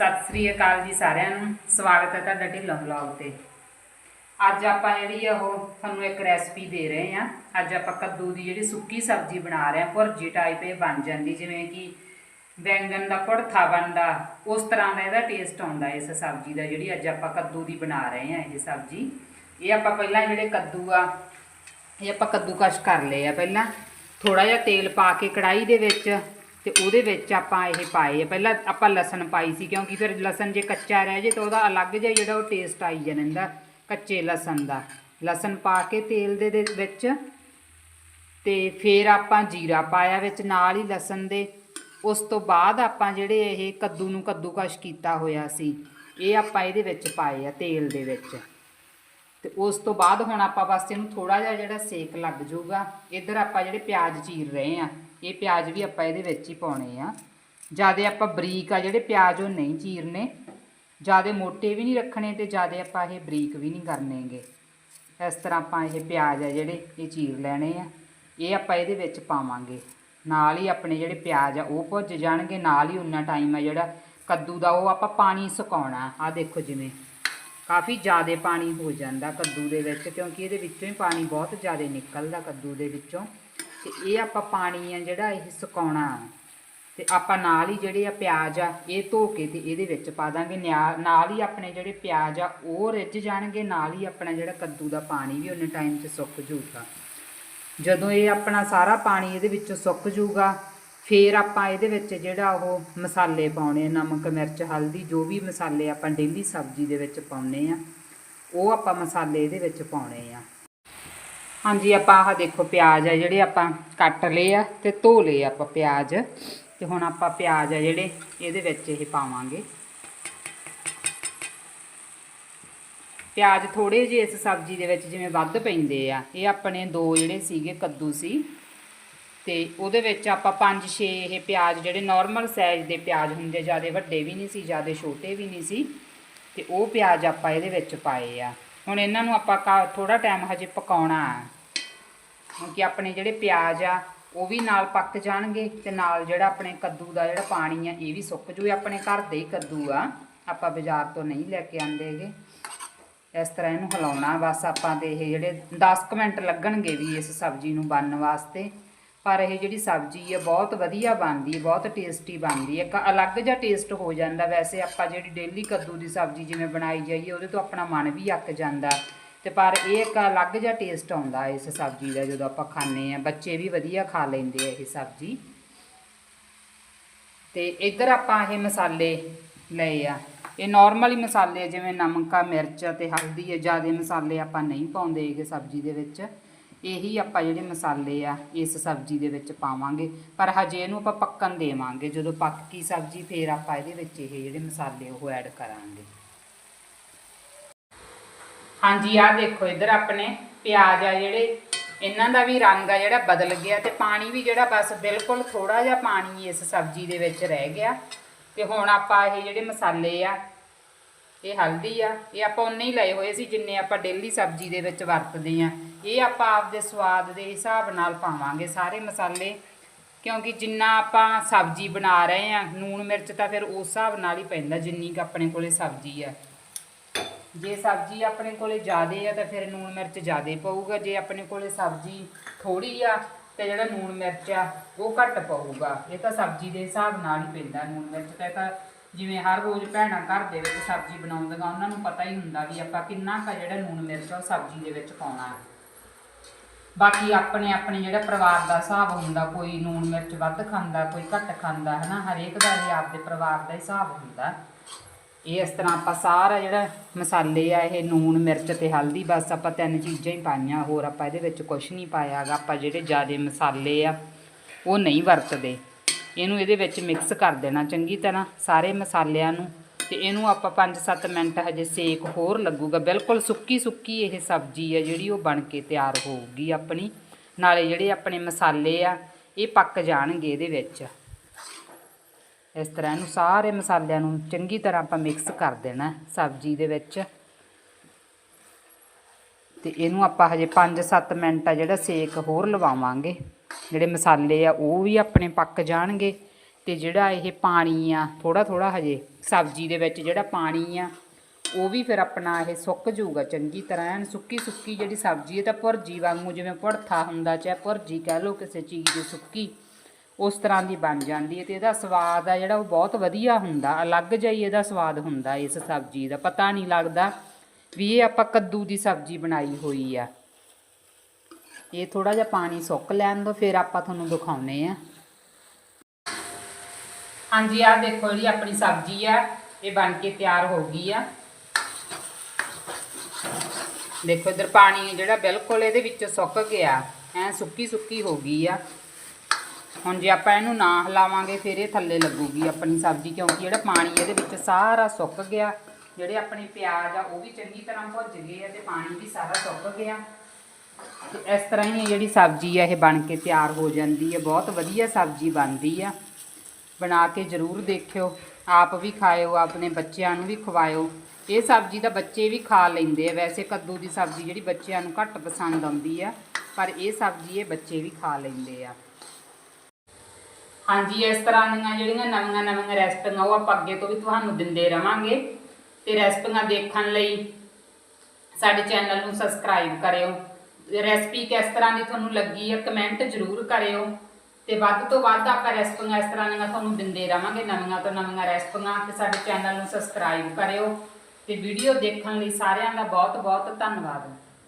ਸਤਿ ਸ੍ਰੀ ਅਕਾਲ ਜੀ ਸਾਰਿਆਂ ਨੂੰ। ਸਵਾਗਤ ਹੈ ਤੁਹਾਡਾ ਢਿੱਲੋਂ ਵਲੌਗ ਤੇ। ਅੱਜ ਆਪਾਂ ਜਿਹੜੀ ਆ ਉਹ ਤੁਹਾਨੂੰ ਇੱਕ ਰੈਸਪੀ ਦੇ ਰਹੇ ਆ ਅੱਜ ਆਪਾਂ ਕੱਦੂ ਦੀ ਜਿਹੜੀ ਸੁੱਕੀ ਸਬਜ਼ੀ ਬਣਾ ਰਹੇ ਆ ਭੁਰਜੀ ਟਾਈਪ ਇਹ ਬਣ ਜਾਂਦੀ, ਜਿਵੇਂ ਕਿ ਬੈਂਗਣ ਦਾ ਭੜਥਾ ਬਣਦਾ, ਉਸ ਤਰ੍ਹਾਂ ਦਾ ਇਹਦਾ ਟੇਸਟ ਆਉਂਦਾ ਇਸ ਸਬਜ਼ੀ ਦਾ, ਜਿਹੜੀ ਅੱਜ ਆਪਾਂ ਕੱਦੂ ਦੀ ਬਣਾ ਰਹੇ ਆ ਇਹ ਸਬਜ਼ੀ। ਇਹ ਆਪਾਂ ਪਹਿਲਾਂ ਜਿਹੜੇ ਕੱਦੂ ਆ, ਇਹ ਆਪਾਂ ਕੱਦੂਕਸ਼ ਕਰ ਲਏ ਆ ਪਹਿਲਾਂ। ਥੋੜਾ ਜਿਹਾ ਤੇਲ ਪਾ ਕੇ ਕੜਾਈ ਦੇ ਵਿੱਚ ਤੇ ਉਹਦੇ ਵਿੱਚ ਆਪਾਂ ਇਹ ਪਾਏ ਆ। ਪਹਿਲਾਂ ਆਪਾਂ ਲਸਣ ਪਾਈ ਸੀ, ਕਿਉਂਕਿ ਫਿਰ ਲਸਣ ਜੇ ਕੱਚਾ ਰਹਿ ਜੇ ਤਾਂ ਉਹਦਾ ਅਲੱਗ ਜਿਹਾ ਜਿਹੜਾ ਉਹ ਟੇਸਟ ਆਈ ਜਾਂਦਾ ਕੱਚੇ ਲਸਣ ਦਾ। ਲਸਣ ਪਾ ਕੇ ਤੇਲ ਦੇ ਦੇ ਵਿੱਚ ਤੇ ਫਿਰ ਆਪਾਂ ਜੀਰਾ ਪਾਇਆ ਵਿੱਚ, ਨਾਲ ਹੀ ਲਸਣ ਦੇ। ਉਸ ਤੋਂ ਬਾਅਦ ਆਪਾਂ ਜਿਹੜੇ ਇਹ ਕੱਦੂ ਨੂੰ ਕੱਦੂਕਸ਼ ਕੀਤਾ ਹੋਇਆ ਸੀ, ਇਹ ਆਪਾਂ ਇਹਦੇ ਵਿੱਚ ਪਾਏ ਆ ਤੇਲ ਦੇ ਵਿੱਚ। ਤੇ ਉਸ ਤੋਂ ਬਾਅਦ ਹੁਣ ਆਪਾਂ ਬਸ ਇਹਨੂੰ ਥੋੜਾ ਜਿਹਾ ਜਿਹੜਾ ਸੇਕ ਲੱਗ ਜਾਊਗਾ, ਇੱਧਰ ਆਪਾਂ ਜਿਹੜੇ ਪਿਆਜ਼ ਚੀਰ ਰਹੇ ਆ ਇਹ ਪਿਆਜ਼ ਵੀ ਆਪਾਂ ਇਹਦੇ ਵਿੱਚ ਹੀ ਪਾਉਣੇ ਆ। ਜਿਆਦੇ ਆਪਾਂ ਬਰੀਕ ਆ, ਜਿਹੜੇ ਪਿਆਜ਼ ਉਹ ਨਹੀਂ ਚੀਰਨੇ, ਜਿਆਦੇ ਮੋਟੇ ਵੀ ਨਹੀਂ ਰੱਖਣੇ ਤੇ ਜਿਆਦੇ ਆਪਾਂ ਇਹ ਬਰੀਕ ਵੀ ਨਹੀਂ ਕਰਨੇਗੇ। ਇਸ ਤਰ੍ਹਾਂ ਆਪਾਂ ਇਹ ਪਿਆਜ਼ ਆ ਜਿਹੜੇ ਇਹ ਚੀਰ ਲੈਣੇ ਆ। ਇਹ ਆਪਾਂ ਇਹਦੇ ਵਿੱਚ ਪਾਵਾਂਗੇ। ਨਾਲ ਹੀ ਆਪਣੇ ਜਿਹੜੇ ਪਿਆਜ਼ ਆ, ਉਹ ਭੁੱਜ ਜਾਣਗੇ। ਨਾਲ ਹੀ ਉਨਾ ਟਾਈਮ ਆ ਜਿਹੜਾ ਕੱਦੂ ਦਾ, ਉਹ ਆਪਾਂ ਪਾਣੀ ਸੁਕਾਉਣਾ। ਆ ਦੇਖੋ ਜਿਵੇਂ ਕਾਫੀ ਜ਼ਿਆਦਾ ਪਾਣੀ ਹੋ ਜਾਂਦਾ ਕੱਦੂ ਦੇ ਵਿੱਚ, ਕਿਉਂਕਿ ਇਹਦੇ ਵਿੱਚੋਂ ਹੀ ਪਾਣੀ ਬਹੁਤ ਜ਼ਿਆਦਾ ਨਿਕਲਦਾ ਕੱਦੂ ਦੇ ਵਿੱਚੋਂ। ਤੇ ਇਹ ਆਪਾਂ ਪਾਣੀ ਆ ਜਿਹੜਾ ਇਹ ਸੁਕਾਉਣਾ। ਤੇ ਆਪਾਂ ਨਾਲ ਹੀ ਜਿਹੜੇ ਆ ਪਿਆਜ਼ ਆ, ਇਹ ਧੋ ਕੇ ਤੇ ਇਹਦੇ ਵਿੱਚ ਪਾ ਦਾਂਗੇ ਨਿਆ- ਨਾਲ ਹੀ ਆਪਣੇ ਜਿਹੜੇ ਪਿਆਜ਼ ਆ, ਉਹ ਰਿੱਝ ਜਾਣਗੇ, ਨਾਲ ਹੀ ਆਪਣਾ ਜਿਹੜਾ ਕੱਦੂ ਦਾ ਪਾਣੀ ਵੀ ਉਹਨੇ ਟਾਈਮ 'ਚ ਸੁੱਕ ਜੂਗਾ ਜਦੋਂ ਇਹ ਆਪਣਾ ਸਾਰਾ ਪਾਣੀ ਇਹਦੇ ਵਿੱਚੋਂ ਸੁੱਕ ਜੂਗਾ ਫੇਰ ਆਪਾਂ ਇਹਦੇ ਵਿੱਚ ਜਿਹੜਾ ਉਹ ਮਸਾਲੇ ਪਾਉਣੇ ਨਮਕ, ਮਿਰਚ, ਹਲਦੀ, ਜੋ ਵੀ ਮਸਾਲੇ ਆਪਾਂ ਡੇਲੀ ਸਬਜ਼ੀ ਦੇ ਵਿੱਚ ਪਾਉਨੇ ਆ, ਉਹ ਆਪਾਂ ਮਸਾਲੇ ਇਹਦੇ ਵਿੱਚ ਪਾਉਣੇ ਆ। ਹਾਂਜੀ, ਆਪਾਂ ਆਹ ਦੇਖੋ ਪਿਆਜ਼ ਆ, ਜਿਹੜੇ ਆਪਾਂ ਕੱਟ ਲਏ ਆ ਤੇ ਧੋ ਲਏ ਆਪਾਂ ਪਿਆਜ਼। ਤੇ ਹੁਣ ਆਪਾਂ ਪਿਆਜ਼ ਆ ਜਿਹੜੇ, ਇਹਦੇ ਵਿੱਚ ਇਹ ਪਾਵਾਂਗੇ। ਪਿਆਜ਼ ਥੋੜੇ ਜਿਹੇ ਇਸ ਸਬਜ਼ੀ ਦੇ ਵਿੱਚ ਜਿਵੇਂ ਵੱਧ ਪੈਂਦੇ ਆ, ਇਹ ਆਪਣੇ ਦੋ ਜਿਹੜੇ ਸੀਗੇ ਕੱਦੂ ਸੀ। ਤੇ ਉਹਦੇ ਵਿੱਚ ਆਪਾਂ 5-6 ਇਹ ਪਿਆਜ਼ ਜਿਹੜੇ ਨਾਰਮਲ ਸਾਈਜ਼ ਦੇ ਪਿਆਜ਼ ਹੁੰਦੇ, ਜ਼ਿਆਦਾ ਵੱਡੇ ਵੀ ਨਹੀਂ ਸੀ, ਜ਼ਿਆਦਾ ਛੋਟੇ ਵੀ ਨਹੀਂ ਸੀ। ਤੇ ਉਹ ਪਿਆਜ਼ ਆਪਾਂ ਇਹਦੇ ਵਿੱਚ ਪਾਏ ਆ। ਹੁਣ ਇਹਨਾਂ ਨੂੰ ਆਪਾਂ ਥੋੜਾ ਟਾਈਮ ਹਜੇ ਪਕਾਉਣਾ ਆ ਕਿਉਂਕਿ ਆਪਣੇ ਜਿਹੜੇ ਪਿਆਜ਼ ਆ, ਉਹ ਵੀ ਨਾਲ ਪੱਕ ਜਾਣਗੇ ਤੇ ਨਾਲ ਜਿਹੜਾ ਆਪਣੇ ਕੱਦੂ ਦਾ ਜਿਹੜਾ ਪਾਣੀ ਆ, ਇਹ ਵੀ ਸੁੱਕ ਜੂ। ਆਪਣੇ ਘਰ ਦੇ ਹੀ ਕੱਦੂ ਆ। ਆਪਾਂ ਬਾਜ਼ਾਰ ਤੋਂ ਨਹੀਂ ਲੈ ਕੇ ਆਂਦੇ ਹੈਗੇ। ਇਸ ਤਰ੍ਹਾਂ ਇਹਨੂੰ ਹਿਲਾਉਣਾ। ਬਸ ਆਪਾਂ ਦੇ ਇਹ ਜਿਹੜੇ 10 ਕੁ ਮਿੰਟ ਲੱਗਣਗੇ ਵੀ ਇਸ ਸਬਜ਼ੀ ਨੂੰ ਬਣਨ ਵਾਸਤੇ। ਪਰ ਇਹ ਜਿਹੜੀ ਸਬਜ਼ੀ ਹੈ ਬਹੁਤ ਵਧੀਆ ਬਣਦੀ ਹੈ, ਬਹੁਤ ਟੇਸਟੀ ਬਣਦੀ ਹੈ। ਇੱਕ ਅਲੱਗ ਜਿਹਾ ਟੇਸਟ ਹੋ ਜਾਂਦਾ ਵੈਸੇ, ਆਪਾਂ ਜਿਹੜੀ ਡੇਲੀ ਕੱਦੂ ਦੀ ਸਬਜ਼ੀ ਜਿਵੇਂ ਬਣਾਈ ਜਾਈਏ, ਉਹਦੇ ਤੋਂ ਆਪਣਾ ਮਨ ਵੀ ਅੱਕ ਜਾਂਦਾ। ਤੇ ਪਰ ਇਹ ਇੱਕ ਅਲੱਗ ਜਿਹਾ ਟੇਸਟ ਆਉਂਦਾ ਇਸ ਸਬਜ਼ੀ ਦਾ, ਜਦੋਂ ਆਪਾਂ ਖਾਂਦੇ ਆ ਬੱਚੇ ਵੀ ਵਧੀਆ ਖਾ ਲੈਂਦੇ ਆ ਇਹ ਸਬਜ਼ੀ। ਤੇ ਇੱਧਰ ਆਪਾਂ ਇਹ ਮਸਾਲੇ ਲਏ ਆ। ਇਹ ਨਾਰਮਲ ਹੀ ਮਸਾਲੇ ਜਿਵੇਂ ਨਮਕ ਆ, ਮਿਰਚ ਆ ਤੇ ਹਲਦੀ ਹੈ ਜ਼ਿਆਦਾ ਮਸਾਲੇ ਆਪਾਂ ਨਹੀਂ ਪਾਉਂਦੇ ਹੈਗੇ ਸਬਜ਼ੀ ਦੇ ਵਿੱਚ। ਇਹੀ ਆਪਾਂ ਜਿਹੜੇ ਮਸਾਲੇ ਆ, ਇਸ ਸਬਜ਼ੀ ਦੇ ਵਿੱਚ ਪਾਵਾਂਗੇ। ਪਰ ਹਜੇ ਇਹਨੂੰ ਆਪਾਂ ਪੱਕਣ ਦੇਵਾਂਗੇ। ਜਦੋਂ ਪੱਕ ਗਈ ਸਬਜ਼ੀ, ਫੇਰ ਆਪਾਂ ਇਹਦੇ ਵਿੱਚ ਇਹ ਜਿਹੜੇ ਮਸਾਲੇ ਉਹ ਐਡ ਕਰਾਂਗੇ। ਹਾਂਜੀ, ਆਹ ਦੇਖੋ ਇੱਧਰ ਆਪਣੇ ਪਿਆਜ਼ ਆ ਜਿਹੜੇ। ਇਹਨਾਂ ਦਾ ਵੀ ਰੰਗ ਆ ਜਿਹੜਾ ਬਦਲ ਗਿਆ ਤੇ ਪਾਣੀ ਵੀ ਜਿਹੜਾ ਬਸ ਬਿਲਕੁਲ ਥੋੜਾ ਜਿਹਾ ਪਾਣੀ ਇਸ ਸਬਜ਼ੀ ਦੇ ਵਿੱਚ ਰਹਿ ਗਿਆ। ਤੇ ਹੁਣ ਆਪਾਂ ਇਹ ਜਿਹੜੇ ਮਸਾਲੇ ਆ ਇਹ ਹਲਦੀ ਆ, ਇਹ ਆਪਾਂ ਉਨੇ ਹੀ ਲਏ ਹੋਏ ਸੀ ਜਿੰਨੇ ਆਪਾਂ ਡੇਲੀ ਸਬਜ਼ੀ ਦੇ ਵਿੱਚ ਵਰਤਦੇ ਆ। ਇਹ ਆਪਾਂ ਆਪਦੇ ਸਵਾਦ ਦੇ ਹਿਸਾਬ ਨਾਲ ਪਾਵਾਂਗੇ ਸਾਰੇ ਮਸਾਲੇ, ਕਿਉਂਕਿ ਜਿੰਨਾ ਆਪਾਂ ਸਬਜ਼ੀ ਬਣਾ ਰਹੇ ਆ, ਨੂਣ ਮਿਰਚ ਤਾਂ ਫਿਰ ਉਸ ਹਿਸਾਬ ਨਾਲ ਹੀ ਪੈਂਦਾ ਜਿੰਨੀ ਕੁ ਆਪਣੇ ਕੋਲੇ ਸਬਜ਼ੀ ਆ। ਜੇ ਸਬਜ਼ੀ ਆਪਣੇ ਕੋਲੇ ਜ਼ਿਆਦੇ ਆ ਤਾਂ ਫਿਰ ਨੂਣ ਮਿਰਚ ਜ਼ਿਆਦੇ ਪਊਗਾ, ਜੇ ਆਪਣੇ ਕੋਲੇ ਸਬਜ਼ੀ ਥੋੜੀ ਆ ਤੇ ਜਿਹੜਾ ਨੂਣ ਮਿਰਚ ਆ ਉਹ ਘੱਟ ਪਊਗਾ। ਇਹ ਤਾਂ ਸਬਜ਼ੀ ਦੇ ਹਿਸਾਬ ਨਾਲ ਹੀ ਪੈਂਦਾ, ਨੂਣ ਮਿਰਚ ਤਾਂ ਇਹ ਤਾਂ ਜਿਵੇਂ ਹਰ ਰੋਜ਼ ਭੈਣਾਂ ਘਰ ਦੇ ਵਿੱਚ ਸਬਜ਼ੀ ਬਣਾਉਂਦੀਆਂ ਉਹਨਾਂ ਨੂੰ ਪਤਾ ਹੀ ਹੁੰਦਾ ਵੀ ਆਪਾਂ ਕਿੰਨਾ ਕੁ ਜਿਹੜਾ ਲੂਣ ਮਿਰਚ ਉਹ ਸਬਜ਼ੀ ਦੇ ਵਿੱਚ ਪਾਉਣਾ। ਹੈ ਬਾਕੀ ਆਪਣੇ ਆਪਣੇ ਜਿਹੜਾ ਪਰਿਵਾਰ ਦਾ ਹਿਸਾਬ ਹੁੰਦਾ, ਕੋਈ ਲੂਣ ਮਿਰਚ ਵੱਧ ਖਾਂਦਾ, ਕੋਈ ਘੱਟ ਖਾਂਦਾ ਹੈ ਨਾ ਹਰੇਕ ਦਾ ਇਹ ਆਪਦੇ ਪਰਿਵਾਰ ਦਾ ਹਿਸਾਬ ਹੁੰਦਾ। ਇਹ ਇਸ ਤਰ੍ਹਾਂ ਆਪਾਂ ਸਾਰਾ ਜਿਹੜਾ ਮਸਾਲੇ ਆ, ਇਹ ਲੂਣ ਮਿਰਚ ਤੇ ਹਲਦੀ, ਬਸ ਆਪਾਂ ਤਿੰਨ ਚੀਜ਼ਾਂ ਹੀ ਪਾਈਆਂ, ਹੋਰ ਆਪਾਂ ਇਹਦੇ ਵਿੱਚ ਕੁਝ ਨਹੀਂ ਪਾਇਆਗਾ ਆਪਾਂ ਜਿਹੜੇ ਜ਼ਿਆਦਾ ਮਸਾਲੇ ਆ, ਉਹ ਨਹੀਂ ਵਰਤਦੇ। ਇਹਨੂੰ ਇਹਦੇ ਵਿੱਚ ਮਿਕਸ ਕਰ ਦੇਣਾ ਚੰਗੀ ਤਰ੍ਹਾਂ ਸਾਰੇ ਮਸਾਲਿਆਂ ਨੂੰ ਤੇ ਇਹਨੂੰ ਆਪਾਂ 5-7 ਮਿੰਟ ਹਜੇ ਸੇਕ ਹੋਰ ਲੱਗੂਗਾ। ਬਿਲਕੁਲ ਸੁੱਕੀ ਸੁੱਕੀ ਇਹ ਸਬਜ਼ੀ ਆ ਜਿਹੜੀ ਉਹ ਬਣ ਕੇ ਤਿਆਰ ਹੋਊਗੀ ਆਪਣੀ। ਨਾਲੇ ਜਿਹੜੇ ਆਪਣੇ ਮਸਾਲੇ ਆ, ਇਹ ਪੱਕ ਜਾਣਗੇ ਇਹਦੇ ਵਿੱਚ। ਇਸ ਤਰ੍ਹਾਂ ਇਹਨੂੰ ਸਾਰੇ ਮਸਾਲਿਆਂ ਨੂੰ ਚੰਗੀ ਤਰ੍ਹਾਂ ਆਪਾਂ ਮਿਕਸ ਕਰ ਦੇਣਾ ਸਬਜ਼ੀ ਦੇ ਵਿੱਚ। ਤੇ ਇਹਨੂੰ ਆਪਾਂ ਹਜੇ 5-7 ਮਿੰਟ ਆ ਜਿਹੜਾ ਸੇਕ ਹੋਰ ਲਵਾਵਾਂਗੇ। ਜਿਹੜੇ ਮਸਾਲੇ ਆ, ਉਹ ਵੀ ਆਪਣੇ ਪੱਕ ਜਾਣਗੇ। ਤੇ ਜਿਹੜਾ ਇਹ ਪਾਣੀ ਆ ਥੋੜਾ ਥੋੜਾ ਹਜੇ ਸਬਜ਼ੀ ਦੇ ਵਿੱਚ ਜਿਹੜਾ ਪਾਣੀ ਆ, ਉਹ ਵੀ ਫਿਰ ਆਪਣਾ ਇਹ ਸੁੱਕ ਜਾਊਗਾ। ਚੰਗੀ ਤਰ੍ਹਾਂ ਐਨ ਸੁੱਕੀ ਸੁੱਕੀ ਜਿਹੜੀ ਸਬਜ਼ੀ ਹੈ ਤਾਂ ਭੁਰਜੀ ਵਾਂਗੂ ਜਿਵੇਂ ਭੜਥਾ ਹੁੰਦਾ, ਚਾਹੇ ਭੁਰਜੀ ਕਹਿ ਲਓ ਕਿਸੇ ਚੀਜ਼ ਦੀ ਸੁੱਕੀ, ਉਸ ਤਰ੍ਹਾਂ ਦੀ ਬਣ ਜਾਂਦੀ ਹੈ ਤੇ ਇਹਦਾ ਸਵਾਦ ਆ ਜਿਹੜਾ ਉਹ ਬਹੁਤ ਵਧੀਆ ਹੁੰਦਾ, ਅਲੱਗ ਜਿਹਾ ਇਹਦਾ ਸਵਾਦ ਹੁੰਦਾ ਇਸ ਸਬਜ਼ੀ ਦਾ। ਪਤਾ ਨਹੀਂ ਲੱਗਦਾ ਵੀ ਇਹ ਆਪਾਂ ਕੱਦੂ ਦੀ ਸਬਜ਼ੀ ਬਣਾਈ ਹੋਈ ਆ। ਇਹ ਥੋੜਾ ਜਿਹਾ ਪਾਣੀ ਸੁੱਕ ਲੈਣ ਦੋ, ਫਿਰ ਆਪਾਂ ਤੁਹਾਨੂੰ ਦਿਖਾਉਨੇ ਆ। ਹਾਂਜੀ ਆ ਦੇਖੋ ਜਿਹੜੀ ਆਪਣੀ ਸਬਜ਼ੀ ਆ, ਇਹ ਬਣ ਕੇ ਤਿਆਰ ਹੋ ਗਈ ਆ। ਦੇਖੋ, ਇਧਰ ਪਾਣੀ ਜਿਹੜਾ ਬਿਲਕੁਲ ਇਹਦੇ ਵਿੱਚ ਸੁੱਕ ਗਿਆ, ਐ ਸੁੱਕੀ ਸੁੱਕੀ ਹੋ ਗਈ ਆ। ਹੁਣ ਜੇ ਆਪਾਂ ਇਹਨੂੰ ਨਾ ਹਿਲਾਵਾਂਗੇ, ਫਿਰ ਇਹ ਥੱਲੇ ਲੱਗੂਗੀ ਆਪਣੀ ਸਬਜ਼ੀ, ਕਿਉਂਕਿ ਜਿਹੜਾ ਪਾਣੀ ਇਹਦੇ ਵਿੱਚ ਸਾਰਾ ਸੁੱਕ ਗਿਆ, ਜਿਹੜੇ ਆਪਣੇ ਪਿਆਜ਼ ਆ, ਉਹ ਵੀ ਚੰਗੀ ਤਰ੍ਹਾਂ ਭੁੱਜ ਗਏ ਆ ਤੇ ਪਾਣੀ ਵੀ ਸਾਰਾ ਸੁੱਕ ਗਿਆ। ਇਸ ਤਰ੍ਹਾਂ ਹੀ ਇਹ ਜਿਹੜੀ ਸਬਜ਼ੀ ਆ, ਇਹ ਬਣ ਕੇ ਤਿਆਰ ਹੋ ਜਾਂਦੀ ਹੈ ਬਹੁਤ ਵਧੀਆ ਸਬਜ਼ੀ ਬਣਦੀ ਆ। ਬਣਾ ਕੇ ਜ਼ਰੂਰ ਦੇਖਿਓ। ਆਪ ਵੀ ਖਾਇਓ, ਆਪਣੇ ਬੱਚਿਆਂ ਨੂੰ ਵੀ ਖਵਾਇਓ। ਇਹ ਸਬਜ਼ੀ ਤਾਂ ਬੱਚੇ ਵੀ ਖਾ ਲੈਂਦੇ ਆ। ਵੈਸੇ ਕੱਦੂ ਦੀ ਸਬਜ਼ੀ ਜਿਹੜੀ ਬੱਚਿਆਂ ਨੂੰ ਘੱਟ ਪਸੰਦ ਆਉਂਦੀ ਆ, ਪਰ ਇਹ ਸਬਜ਼ੀ ਇਹ ਬੱਚੇ ਵੀ ਖਾ ਲੈਂਦੇ ਆ। ਹਾਂਜੀ, ਇਸ ਤਰ੍ਹਾਂ ਦੀਆਂ ਜਿਹੜੀਆਂ ਨਵੀਆਂ ਨਵੀਆਂ ਰੈਸਪੀਆਂ, ਉਹ ਆਪਾਂ ਅੱਗੇ ਤੋਂ ਵੀ ਤੁਹਾਨੂੰ ਦਿੰਦੇ ਰਵਾਂਗੇ। ਤੇ ਰੈਸਪੀਆਂ ਦੇਖਣ ਲਈ ਸਾਡੇ ਚੈਨਲ ਨੂੰ ਸਬਸਕ੍ਰਾਈਬ ਕਰਿਓ। ਰੈਸਪੀ ਕਿਸ ਤਰ੍ਹਾਂ ਦੀ ਤੁਹਾਨੂੰ ਲੱਗੀ ਹੈ ਕਮੈਂਟ ਜ਼ਰੂਰ ਕਰਿਓ। ਤੇ ਵੱਧ ਤੋਂ ਵੱਧ ਆਪਾਂ ਰੈਸਪੀਆਂ ਇਸ ਤਰ੍ਹਾਂ ਦੀਆਂ ਤੁਹਾਨੂੰ ਦਿੰਦੇ ਰਵਾਂਗੇ ਨਵੀਆਂ ਤੋਂ ਨਵੀਆਂ ਰੈਸਪੀਆਂ, ਤੇ ਸਾਡੇ ਚੈਨਲ ਨੂੰ ਸਬਸਕ੍ਰਾਈਬ ਕਰਿਓ। ਤੇ ਵੀਡੀਓ ਦੇਖਣ ਲਈ ਸਾਰਿਆਂ ਦਾ ਬਹੁਤ ਬਹੁਤ ਧੰਨਵਾਦ।